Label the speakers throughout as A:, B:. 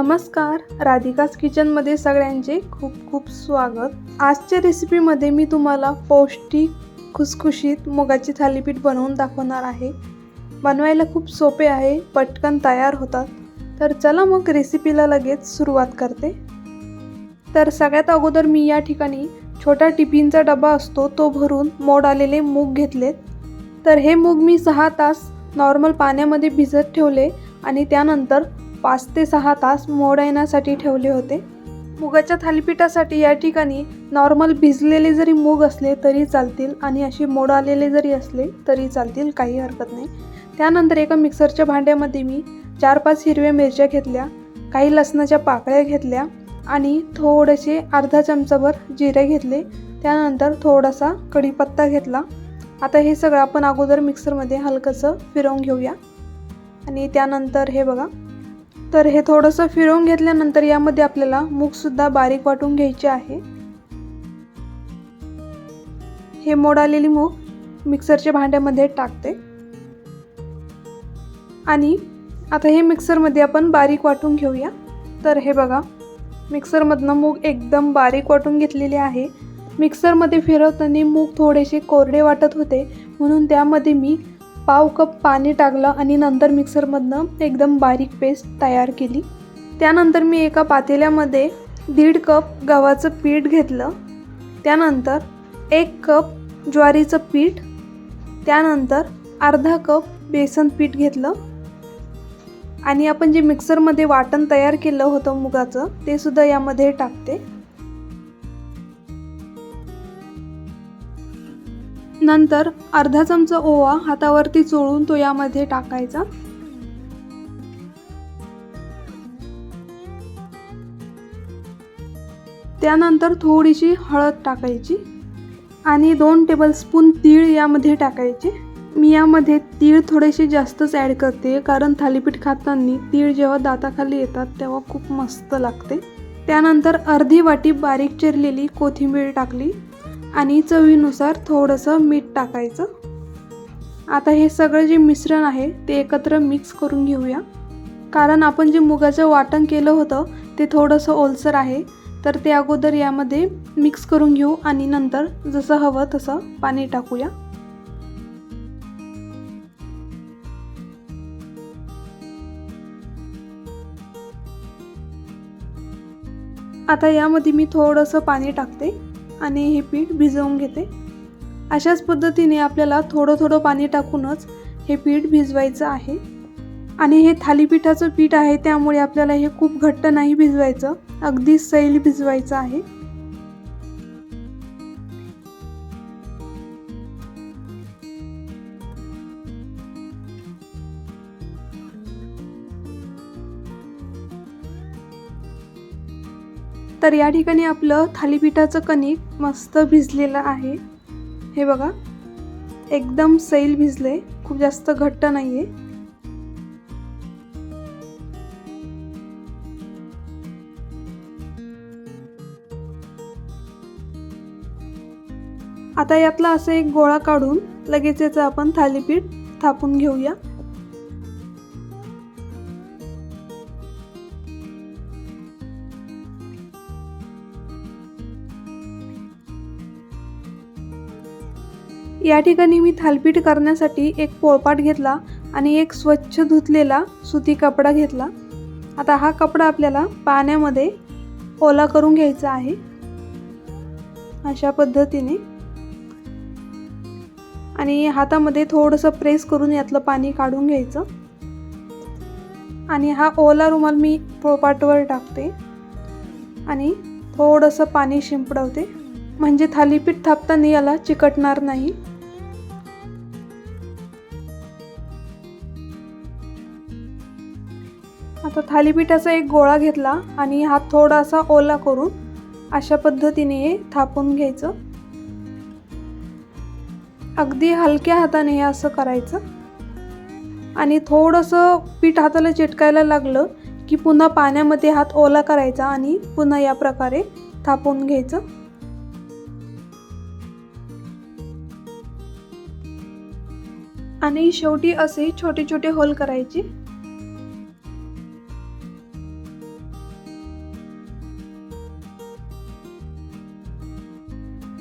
A: नमस्कार. राधिकाज किचनमध्ये सगळ्यांचे खूप खूप स्वागत. आजच्या रेसिपीमध्ये मी तुम्हाला पौष्टिक खुसखुशीत मुगाची थालीपीठ बनवून दाखवणार आहे. बनवायला खूप सोपे आहे पटकन तयार होतात. तर चला मग रेसिपीला लगेच सुरुवात करते. तर सगळ्यात अगोदर मी या ठिकाणी छोटा टिफिनचा डबा असतो तो भरून मोड आलेले मूग घेतलेत. तर हे मूग मी सहा तास नॉर्मल पाण्यामध्ये भिजत ठेवले आणि त्यानंतर पाच ते सहा तास मोड येण्यासाठी ठेवले होते. मुगाच्या थालीपीठासाठी या ठिकाणी नॉर्मल भिजलेले जरी मूग असले तरी चालतील आणि असे मोड आलेले जरी असले तरी चालतील काही हरकत नाही. त्यानंतर एका मिक्सरच्या भांड्यामध्ये मी चार पाच हिरव्या मिरच्या घेतल्या काही लसणाच्या पाकळ्या घेतल्या आणि थोडेसे अर्धा चमचाभर जिरे घेतले. त्यानंतर थोडासा कढीपत्ता घेतला. आता हे सगळं आपण अगोदर मिक्सरमध्ये हलकंसं फिरवून घेऊया. आणि त्यानंतर हे बघा तर हे थोडंसं फिरवून घेतल्यानंतर यामध्ये आपल्याला मूगसुद्धा बारीक वाटून घ्यायचे आहे. हे मोड आलेली मूग मिक्सरच्या भांड्यामध्ये टाकते. आणि आता हे मिक्सरमध्ये आपण बारीक वाटून घेऊया. तर हे बघा मिक्सरमधनं मूग एकदम बारीक वाटून घेतलेले आहे. मिक्सरमध्ये फिरवताना मूग थोडेसे कोरडे वाटत होते म्हणून त्यामध्ये मी पाव कप पाणी टाकलं आणि नंतर मिक्सरमधनं एकदम बारीक पेस्ट तयार केली. त्यानंतर मी एका पातेल्यामध्ये दीड कप गव्हाचं पीठ घेतलं. त्यानंतर एक कप ज्वारीचं पीठ. त्यानंतर अर्धा कप बेसन पीठ घेतलं. आणि आपण जे मिक्सरमध्ये वाटण तयार केलं होतं मुगाचं ते सुद्धा यामध्ये टाकते. नंतर अर्धा चमचा ओवा हातावरती चोळून तो यामध्ये टाकायचा. त्यानंतर थोडीशी हळद टाकायची आणि दोन टेबलस्पून तीळ यामध्ये टाकायचे. मी यामध्ये तीळ थोडेसे जास्तच ॲड करते कारण थालीपीठ खाताना तीळ जेव्हा दाताखाली येतात तेव्हा खूप मस्त लागते. त्यानंतर अर्धी वाटी बारीक चिरलेली कोथिंबीर टाकली. आणि चवीनुसार थोडंसं मीठ टाकायचं. आता हे सगळं जे मिश्रण आहे ते एकत्र मिक्स करून घेऊया. कारण आपण जे मुगाचं वाटण केलं होतं ते थोडंसं ओलसर आहे. तर ते अगोदर यामध्ये मिक्स करून घेऊ आणि नंतर जसं हवं तसं पाणी टाकूया. आता यामध्ये मी थोडंसं पाणी टाकते. आणि हे पीठ भिजवून घेते. अशाच पद्धतीने आपल्याला थोडं थोडं पाणी टाकूनच हे पीठ भिजवायचं आहे. आणि हे थालीपीठाचं पीठ आहे त्यामुळे आपल्याला हे खूप घट्ट नाही भिजवायचं अगदी सैल भिजवायचं आहे. तर या ठिकाणी आपलं थालीपीठाचं कणिक मस्त भिजलेलं आहे. हे बघा एकदम सैल भिजले खूप जास्त घट्ट नाही आहे आता यातला असं एक गोळा काढून लगेच याचं आपण थालीपीठ थापून घेऊया. या ठिकाणी मी थालपीठ करण्यासाठी एक पोळपाट घेतला आणि एक स्वच्छ धुतलेला सुती कपडा घेतला. आता हा कपडा आपल्याला पाण्यामध्ये ओला करून घ्यायचा आहे. अशा पद्धतीने. आणि हातामध्ये थोडंसं प्रेस करून यातलं पाणी काढून घ्यायचं. आणि हा ओला रुमाल मी पोळपाटवर टाकते. आणि थोडंसं पाणी शिंपडवते. म्हणजे थालीपीठ थापताना याला चिकटणार नाही. आता थालीपीठाचा एक गोळा घेतला आणि हात थोडासा ओला करून अशा पद्धतीने हे थापून घ्यायचं. अगदी हलक्या हाताने हे असं करायचं. आणि थोडंसं पीठ हाताला चिटकायला लागलं की पुन्हा पाण्यामध्ये हात ओला करायचा आणि पुन्हा या प्रकारे थापून घ्यायचं. आणि शेवटी असे छोटे छोटे होल करायचे.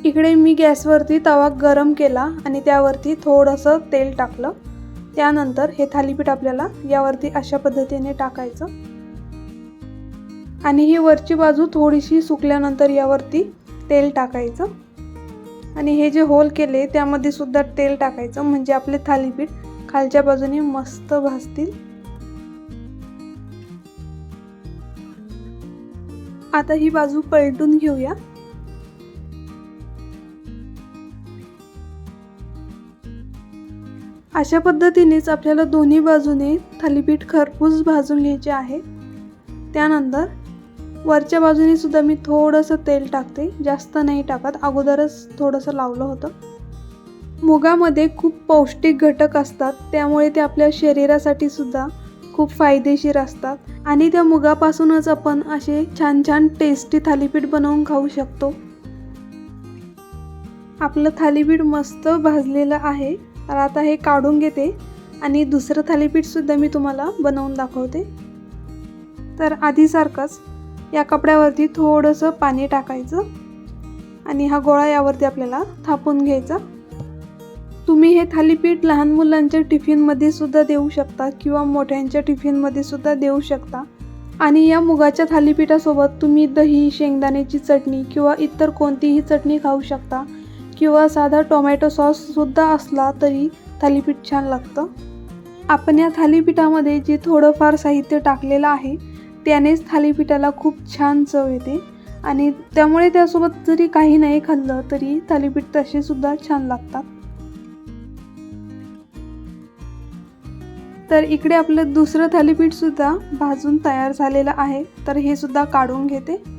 A: इकडे मी गॅसवरती तवा गरम केला आणि त्यावरती थोडंसं तेल टाकलं. त्यानंतर हे थालीपीठ आपल्याला यावरती अशा पद्धतीने टाकायचं. आणि ही वरची बाजू थोडीशी सुकल्यानंतर यावरती तेल टाकायचं. आणि हे जे होल केले त्यामध्ये सुद्धा तेल टाकायचं म्हणजे आपले थालीपीठ खालच्या बाजूने मस्त भाजतील. आता ही बाजू पलटून घेऊया. अशा पद्धतीनेच आपल्याला दोन्ही बाजूने थालीपीठ खरपूस भाजून घ्यायचे आहे. त्यानंतर वरच्या बाजूने सुद्धा मी थोडंसं तेल टाकते. जास्त नाही टाकत. अगोदरच थोडंसं लावलं होतं. मुगामध्ये खूप पौष्टिक घटक असतात. त्यामुळे ते आपल्या शरीरासाठी सुद्धा खूप फायदेशीर असतात. आणि त्या मुगापासूनच आपण असे छान छान टेस्टी थालीपीठ बनवून खाऊ शकतो. आपलं थालीपीठ मस्त भाजलेलं आहे. तर आता हे काढून घेते आणि दुसरं थालीपीठसुद्धा मी तुम्हाला बनवून दाखवते. तर आधीसारखंच या कपड्यावरती थोडंसं पाणी टाकायचं आणि हा गोळा यावरती आपल्याला थापून घ्यायचा. तुम्ही हे थालीपीठ लहान मुलांच्या टिफिनमध्ये सुद्धा देऊ शकता किंवा मोठ्यांच्या टिफिनमध्ये सुद्धा देऊ शकता. आणि या मुगाच्या थालीपीठासोबत तुम्ही दही शेंगदाण्याची चटणी किंवा इतर कोणतीही चटणी खाऊ शकता. किंवा साधा टोमॅटो सॉससुद्धा असला तरी थालीपीठ छान लागतं. आपण या थालीपीठामध्ये जे थोडंफार साहित्य टाकलेलं आहे त्यानेच थालीपीठाला खूप छान चव येते. आणि त्यामुळे त्यासोबत जरी काही नाही खाल्लं तरी थालीपीठ तसेसुद्धा छान लागतात. तर इकडे आपलं दुसरं थालीपीठसुद्धा भाजून तयार झालेलं आहे तर हे सुद्धा काढून घेते.